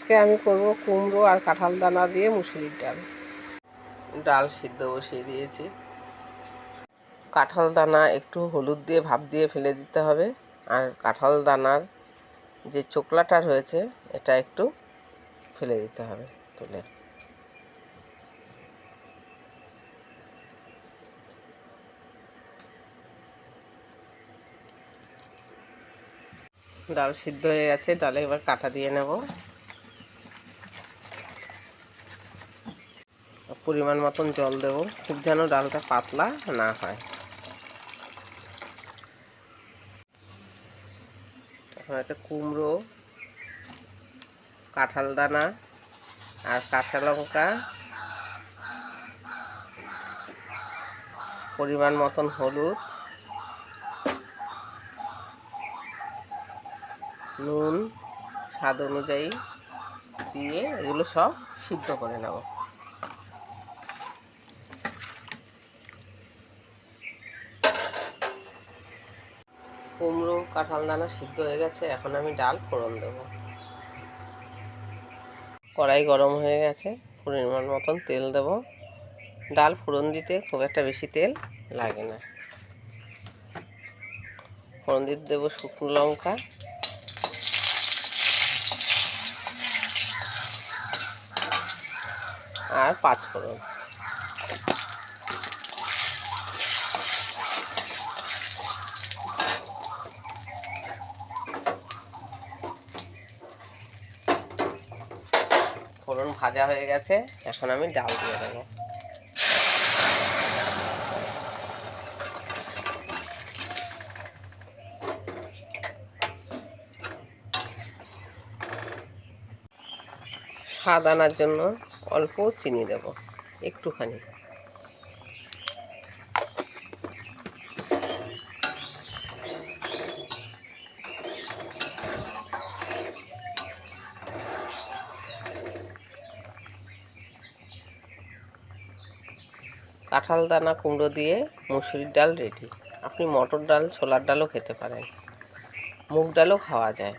আজকে আমি করব কুমড়ো আর কাঁঠাল দানা দিয়ে মুসুরির ডাল। ডাল সিদ্ধ বসিয়ে দিয়েছি। কাঁঠাল দানা একটু হলুদ দিয়ে ভাপ দিয়ে ফেলে দিতে হবে। আর কাঁঠাল দানার যে চোকলাটা রয়েছে, এটা একটু ফেলে দিতে হবে তুলে। ডাল সিদ্ধ হয়ে গেছে। ডালে এবার কাটা দিয়ে নেব। পরিমাণ মতন জল দেব খুব যেন ডালটা পাতলা না হয়। এতে কুমড়ো, কাঁঠাল দানা আর কাঁচা লঙ্কা পরিমাণ মতন হলুদ, নুন, স্বাদ অনুযায়ী দিয়ে এগুলো সব সিদ্ধ করে নেব। কুমড়ো, কাঁঠাল দানা সিদ্ধ হয়ে গেছে, এখন আমি ডাল ফোড়ন দেব। কড়াই গরম হয়ে গেছে পরিমাণ মতন তেল দেব। ডাল ফোড়ন দিতে খুব একটা বেশি তেল লাগে না। ফোড়ন দিতে দেবো শুকনো লঙ্কা। আর পাঁচ ফোড়ন। ফোড়ন ভাজা হয়ে গেছে, এখন আমি ডাল দিয়ে দেবো। স্বাদ আনার জন্য অল্প চিনি দেব, একটুখানি। কাঁঠাল দানা কুমড়ো দিয়ে মুসুরির ডাল রেডি আপনি মটর ডাল, ছোলার ডালও খেতে পারেন। মুগ ডালও খাওয়া যায়।